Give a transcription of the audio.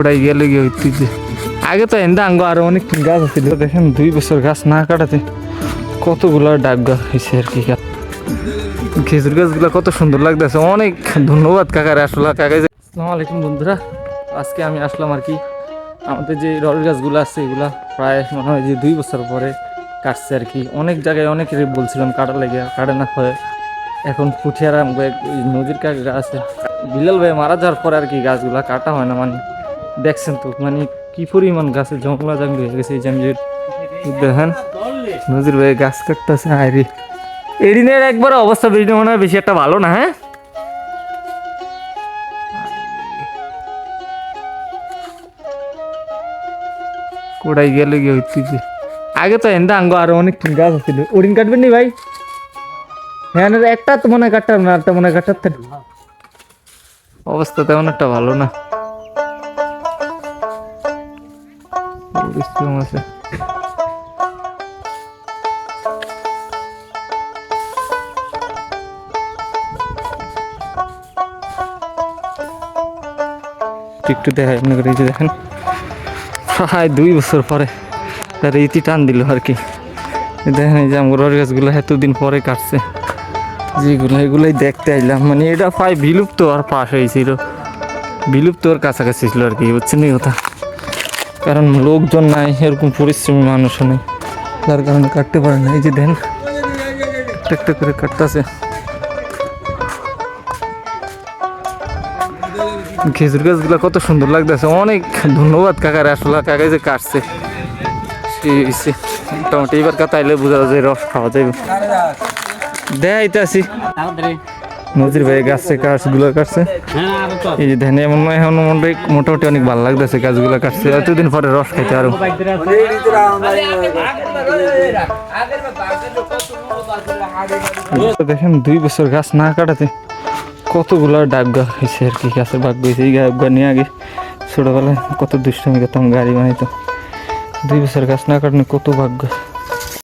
ওটাই গেলে গিয়ে হইতেছে আগে তো এন্দা আঙ্গ আরও অনেক গাছ আছিল দেখেন দুই বছর গাছ না কাটাতে কতগুলো ডাব গাছ হয়েছে আর কি খেজুর গাছগুলো কত সুন্দর লাগতেছে। অনেক ধন্যবাদ কাকার আসলে কাকা আসসালামু আলাইকুম বন্ধুরা। আজকে আমি আসলাম আর কি। আমাদের যে রড গাছগুলো আছে, এগুলা প্রায় মনে হয় যে দুই বছর পরে কাটছে আর কি। অনেক জায়গায় অনেকের বলছিলাম কাটা লেগে কাটে না হয়। এখন পুঠিয়ার আম নদীর কাছে আছে। বিলাল ভাই মারা যাওয়ার পরে আর কি গাছগুলা কাটা হয় না মানে। দেখছেন তো মানে কি পরিমাণ গাছের জঙ্গলা জঙ্গলি হয়ে গেছে যে দেখেন নদীর ভাই গাছ কাটতেছে আইরি এডিনের একবার অবস্থা বেরিয়ে মনে হয় বেশি একটা ভালো না হ্যাঁ? কোড়াই গেলে গিয়ে হইতেছে আগে তো এন্দা আঙ্গ আরও অনেক গাছ আছিল ওরিন কাটবেন নি ভাই? হ্যাঁ একটা তো মনে কাটতাম না একটা মনে কাটতেন অবস্থা তেমন একটা ভালো না। আছে একটু মনে করে যে দেখেন। প্রায় দুই বছর পরে তার ইতি টান দিল আর কি। দেখেন এই যে আমার গাছগুলো এতদিন পরে কাটছে। যেগুলো, এগুলোই দেখতে আইলাম। মানে এটা প্রায় বিলুপ্ত আর পাশ হয়েছিল। বিলুপ্ত আর কাছাকাছি ছিল আর কি, বুঝছেন এই কথা? কারণ লোকজন নাই এরকম পরিশ্রমী মানুষও নেই। তার কারণে কাটতে পারে না। এই যে দেন একটা করে কাটতেছে। খেজুর গাছগুলো কত সুন্দর লাগতেছে। অনেক ধন্যবাদ কাকার আসলে কাকা যে কাটছে। মোটামুটি এবার কাতাইলে বোঝা যায় রস খাওয়া যাবে দেখাইতেছি। নদীর ভাই গাছছে গাছগুলো কাটছে। এই যে ধানে এমন এখন মোটামুটি অনেক ভালো লাগতেছে গাছগুলো কাটছে। এতদিন পরে রস খাইতে আরও। দেখেন, দুই বছর গাছ না কাটাতে কতগুলো ডাব গাছ হয়েছে আর কি, গাছের বাগ হয়েছে এই ডাব গাছ নিয়ে আগে ছোটবেলায় কত দুষ্টামি করতাম, গাড়ি বানাইতো। দুই বছর গাছ না কাটলে কত ভাগ্য।